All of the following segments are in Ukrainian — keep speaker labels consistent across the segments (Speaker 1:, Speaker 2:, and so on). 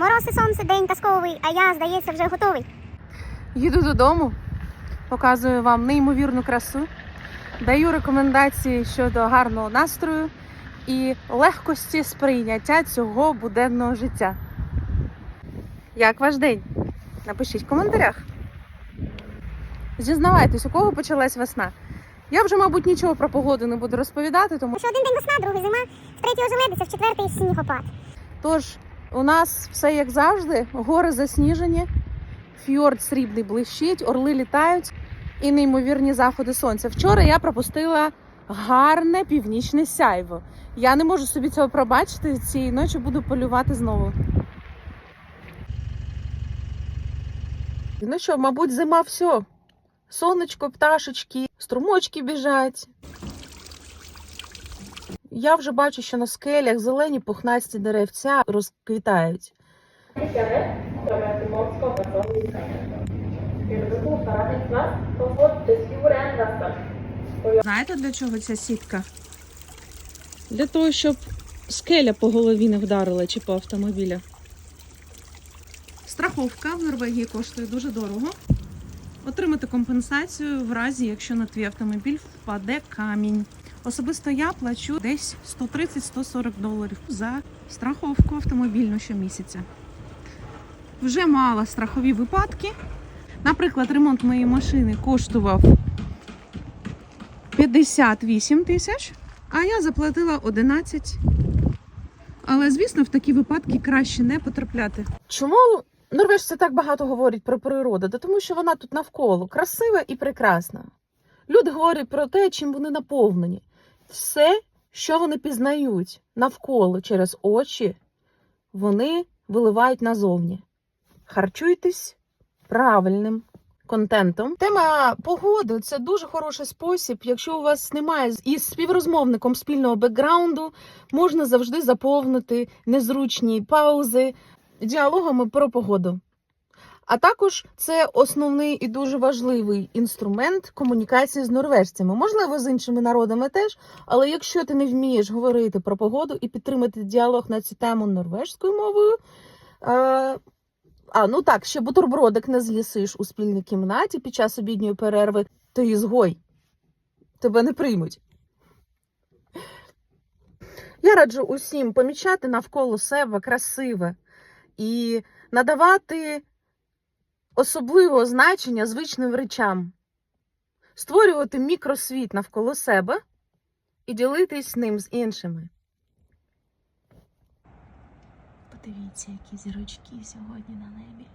Speaker 1: Мороз і сонце, день казковий, а я, здається, вже готовий.
Speaker 2: Їду додому, показую вам неймовірну красу, даю рекомендації щодо гарного настрою і легкості сприйняття цього буденного життя. Як ваш день? Напишіть в коментарях. Зізнавайтесь, у кого почалась весна. Я вже, мабуть, нічого про погоду не буду розповідати, тому
Speaker 1: що один день весна, другий зима, з третього желедиця, в четвертий снігопад.
Speaker 2: Тож у нас все як завжди, гори засніжені, фьорд срібний блищить, орли літають і неймовірні заходи сонця. Вчора я пропустила гарне північне сяйво. Я не можу собі цього пробачити. Цієї ночі буду полювати знову. Ну що, мабуть, зима все. Сонечко, пташечки, струмочки біжать. Я вже бачу, що на скелях зелені пухнасті деревця розквітають. Знаєте, для чого ця сітка? Для того, щоб скеля по голові не вдарила чи по автомобіля. Страховка в Норвегії коштує дуже дорого. Отримати компенсацію в разі, якщо на твій автомобіль впаде камінь. Особисто я плачу десь 130-140 доларів за страховку автомобільну щомісяця. Вже мала страхові випадки. Наприклад, ремонт моєї машини коштував 58 тисяч, а я заплатила 11. Але, звісно, в такі випадки краще не потрапляти. Чому норвежці так багато говорять про природу? Та тому що вона тут навколо красива і прекрасна. Люди говорять про те, чим вони наповнені. Все, що вони пізнають навколо через очі, вони виливають назовні. Харчуйтесь правильним контентом. Тема погоди це дуже хороший спосіб. Якщо у вас немає із співрозмовником спільного бекграунду, можна завжди заповнити незручні паузи діалогами про погоду. А також це основний і дуже важливий інструмент комунікації з норвежцями. Можливо, з іншими народами теж, але якщо ти не вмієш говорити про погоду і підтримати діалог на цю тему норвежською мовою. Е- а, ну так, ще бутербродик не з'їсиш у спільній кімнаті під час обідньої перерви, то ізгой. Тебе не приймуть. Я раджу усім помічати навколо себе красиве і надавати особливого значення звичним речам, створювати мікросвіт навколо себе і ділитись ним з іншими.
Speaker 3: Подивіться, які зірочки сьогодні на небі.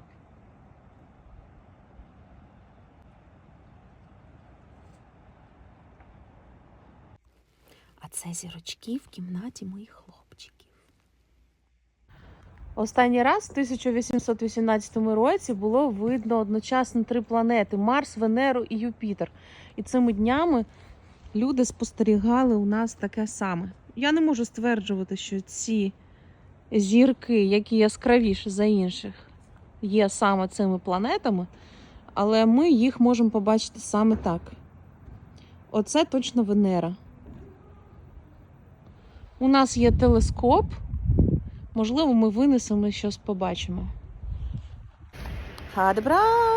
Speaker 3: А це зірочки в кімнаті моїх хлопчиків.
Speaker 2: Останній раз в 1818 році було видно одночасно три планети: Марс, Венеру і Юпітер. І цими днями люди спостерігали у нас таке саме. Я не можу стверджувати, що ці зірки, які яскравіші за інших, є саме цими планетами, але ми їх можемо побачити саме так. Оце точно Венера. У нас є телескоп. Можливо, ми винесемо і щось побачимо. Хадебра!